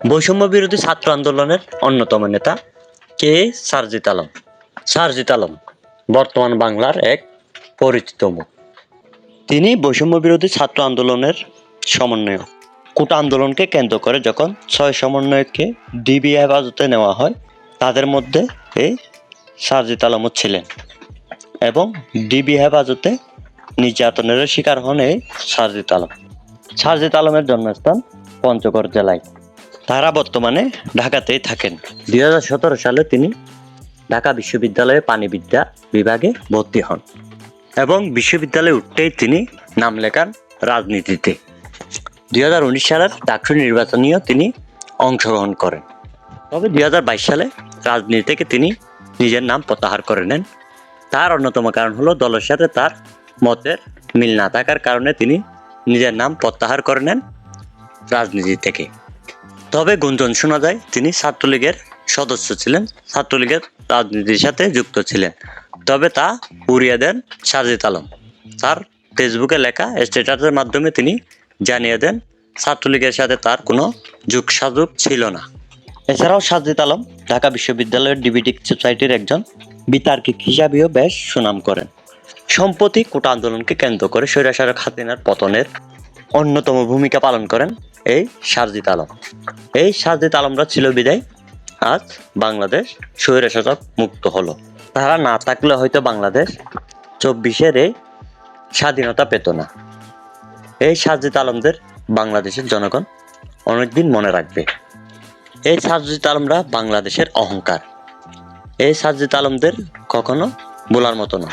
বৈষম্য বিরোধী ছাত্র আন্দোলনের অন্যতম নেতা কে? সারজিত আলম। সারজিত আলম বর্তমান বাংলার এক পরিচিত মুখ। তিনি বৈষম্য বিরোধী ছাত্র আন্দোলনের সমন্বয়ক। কোটা আন্দোলনকে কেন্দ্র করে যখন ছয় সমন্বয়ককে ডিবি হেফাজতে নেওয়া হয়, তাদের মধ্যে এই সারজিত আলমও ছিলেন এবং ডিবি হেফাজতে নির্যাতনের শিকার হন এই সারজিত আলম। সারজিত আলমের জন্মস্থান পঞ্চগড় জেলায়। তারা বর্তমানে ঢাকাতেই থাকেন। দু হাজার সতেরো সালে তিনি ঢাকা বিশ্ববিদ্যালয়ে পানিবিদ্যা বিভাগে ভর্তি হন এবং বিশ্ববিদ্যালয়ে উঠতেই তিনি নাম লেখান রাজনীতিতে। দুই হাজার উনিশ সালের ডাকসু নির্বাচনেও তিনি অংশগ্রহণ করেন। তবে দুই হাজার বাইশ সালে রাজনীতি থেকে তিনি নিজের নাম প্রত্যাহার করে নেন। তার অন্যতম কারণ হলো দলের সাথে তার মতের মিল না থাকার কারণে তিনি নিজের নাম প্রত্যাহার করে নেন রাজনীতি থেকে। তবে গুঞ্জন শোনা যায়, তিনি ছাত্রলীগের সদস্য ছিলেন, ছাত্রলীগের রাজনীতির সাথে যুক্ত ছিলেন। তবে তা উড়িয়ে দেন সাজিদ আলম। তার ফেসবুকে লেখা স্ট্যাটাসের মাধ্যমে তিনি জানিয়ে দেন, ছাত্রলীগের সাথে তার কোনো যোগসাযোগ ছিল না। এছাড়াও সাজিদ আলম ঢাকা বিশ্ববিদ্যালয়ের ডিবিটিক সোসাইটির একজন বিতার্কিক হিসাবেও বেশ সুনাম করেন। সম্প্রতি কোটা আন্দোলনকে কেন্দ্র করে স্বৈরাচারক হাসিনার পতনের অন্যতম ভূমিকা পালন করেন এই সারজিত আলম এই সারজিত আলমরা ছিল বিদায়। আজ বাংলাদেশ স্বৈরাচারক মুক্ত হলো। তারা না থাকলে হয়তো বাংলাদেশ চব্বিশের এই স্বাধীনতা পেত না। এই সারজিত আলমদের বাংলাদেশের জনগণ অনেকদিন মনে রাখবে। এই সারজিত আলমরা বাংলাদেশের অহংকার। এই সারজিত আলমদের কখনো বলার মতো না